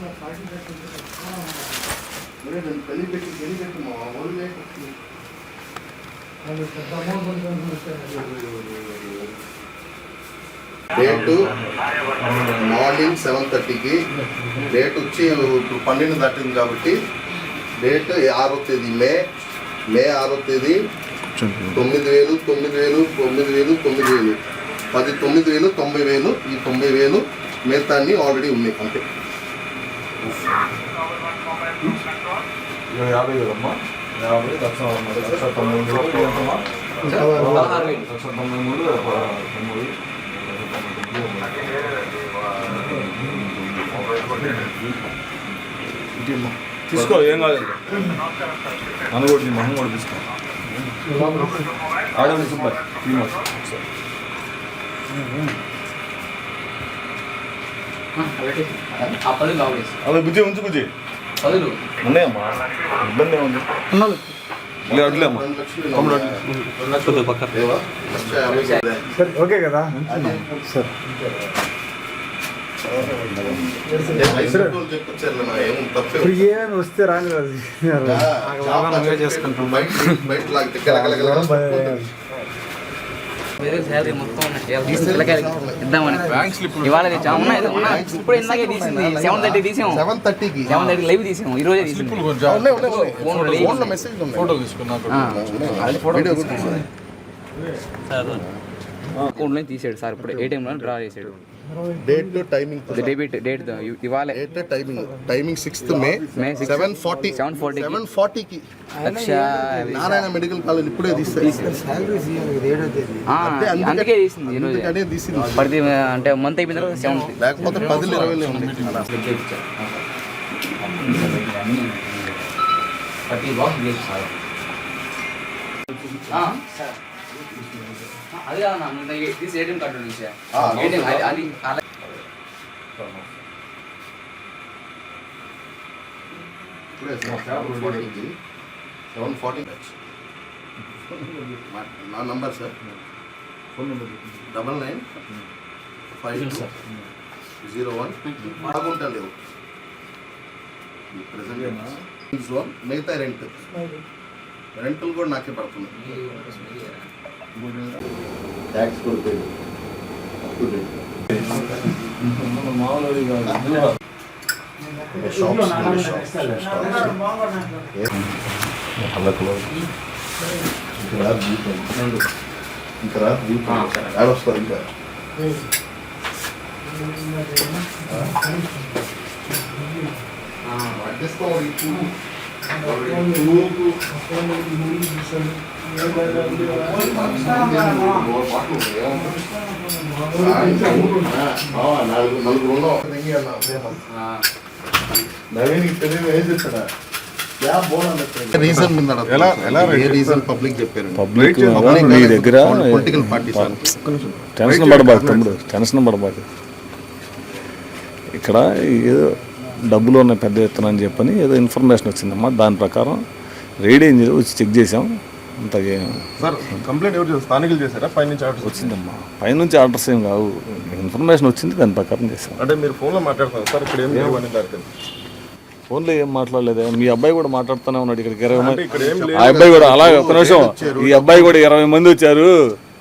మా date morning seven థర్టీకి. Date వచ్చి ఇప్పుడు పన్నెండు దాటింది కాబట్టి డేట్ ఆరో తేదీ మే. మే ఆరో తేదీ తొమ్మిది వేలు తొమ్మిది వేలు తొమ్మిది వేలు తొమ్మిది వేలు. పది తొమ్మిది వేలు తొంభై వేలు ఈ తొంభై వేలు మిగతా ఆల్రెడీ ఉన్నాయి అంతే. యాభై వేలమ్మా యాభై లక్ష లక్ష తొంభై మూడు ఎంతమ్మా? లక్ష తొంభై మూడు తొమ్మిది. తీసుకో ఏం కాదు అనుకోటి నీ మొహం కూడా తీసుకో. ఆడండి సుబ్బాయి అలా బుజ్జి ఉంచు బుజ్జి ఉన్నాయమ్మా ఇబ్బంది ఏముంది ఇలా అడ్లేమ్మా. ఓకే కదా సార్ ఇప్పుడు ఏమైనా వస్తే రాని రాదు శాలరీ మొత్తం ఇద్దామని. ఇవాళ తెచ్చాము ఉన్నాయి ఉన్నాయి. ఇప్పుడు ఇందాకే తీసింది. సెవెన్ థర్టీ తీసాము. సెవెన్ థర్టీకి సెవెన్ థర్టీ లైవ్ తీసాము. ఈ రోజే ఫోటో తీసుకున్నా. అకౌంట్లో తీసాడు సార్. ఇప్పుడు ఏటీఎంలో డ్రా చేసాడు. డేట్ టైమింగ్ డెబిట్ డేట్ ఇవాళ. Date timing timing sixth May May. Seven forty 7:40 కి. సెవెన్ ఫార్టీకి లక్ష నారాయణ మెడికల్ కాలేజ్ ఇప్పుడే తీస్తారు అందుకే- తీసింది ప్రతి అంటే మంత్ అయిపోయిన తర్వాత సెవెన్ లేకపోతే పదిలు ఇరవైలో ఉంది అది కాదన్నా తీసి. ఏటీఎం కార్డు ఆ, ఏటీఎం అది అలా సెవెన్ ఫార్టీ నా number sir phone number double nine five two zero one బాగుంటా లేవు. ప్రజెంట్ జోన్ మిగతా రెంట్. రెంట్లు కూడా నాకే పడుతుంది. ట్యాక్స్ కూడా ఇంకా పట్టించుకోవాలి నాలుగు నలుగురు ఉన్నాం నవీన్ తెలియదు ఏం చెప్తాడా రీజన్ మీద ఎలా- ఎలా ఏ రీజన్ పబ్లిక్ చెప్పారు పబ్లిక్ Public మీ దగ్గర పొలిటికల్ పార్టీస్ టెన్షన్ పడబాకు తమ్ముడు టెన్షన్ పడబాకు ఇక్కడ ఏదో డబ్బులు ఉన్నాయి పెద్ద ఎత్తున అని చెప్పని ఏదో ఇన్ఫర్మేషన్ వచ్చిందమ్మా దాని ప్రకారం రేడియం వచ్చి చెక్ చేసాం అంత సార్ కంప్లైంట్ ఎవరు స్థానికులు చేశారా? పైనుంచి ఆర్డర్ వచ్చిందమ్మా. పైనుంచి ఆర్డర్స్ ఏం కావు. ఇన్ఫర్మేషన్ వచ్చింది దాని ప్రకారం చేసాం అంటే మీరు ఫోన్లో మాట్లాడుతున్నారు సార్ ఇక్కడ ఏం ఫోన్లో ఏం మాట్లాడలేదే. మీ అబ్బాయి కూడా మాట్లాడుతూనే ఉన్నాడు ఇక్కడికి ఇరవై మంది. ఇక్కడ ఏం ఆ అబ్బాయి కూడా అలాగే ఒక నిమిషం. ఈ అబ్బాయి కూడా ఇరవై మంది వచ్చారు.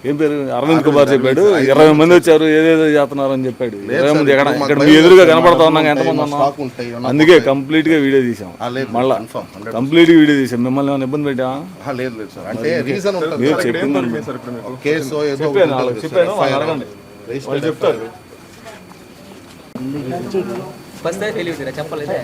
ఏం పేరు? అరవింద్ కుమార్ చెప్పాడు. ఇరవై మంది వచ్చారు ఏదేదో చేస్తున్నారు అని చెప్పాడు ఇరవై మంది ఎక్కడ ఇక్కడ మీ ఎదురుగా కనపడతా ఉన్నాం ఎంతమంది ఉన్నాం అందుకే కంప్లీట్గా వీడియో తీసాం మళ్ళా కంప్లీట్గా వీడియో తీసాం మిమ్మల్ని ఏమైనా ఇబ్బంది పెట్టా? లేదు లేదు సార్. అంటే రీజన్ ఉంటుంది మీరు. చెప్పింది సార్ ఇప్పుడు మీకు కేసు ఏదో చెప్పాను. వాళ్ళు అడగండి. రిజిస్టర్ వాళ్ళు చెప్తారు. చెప్పలేదే.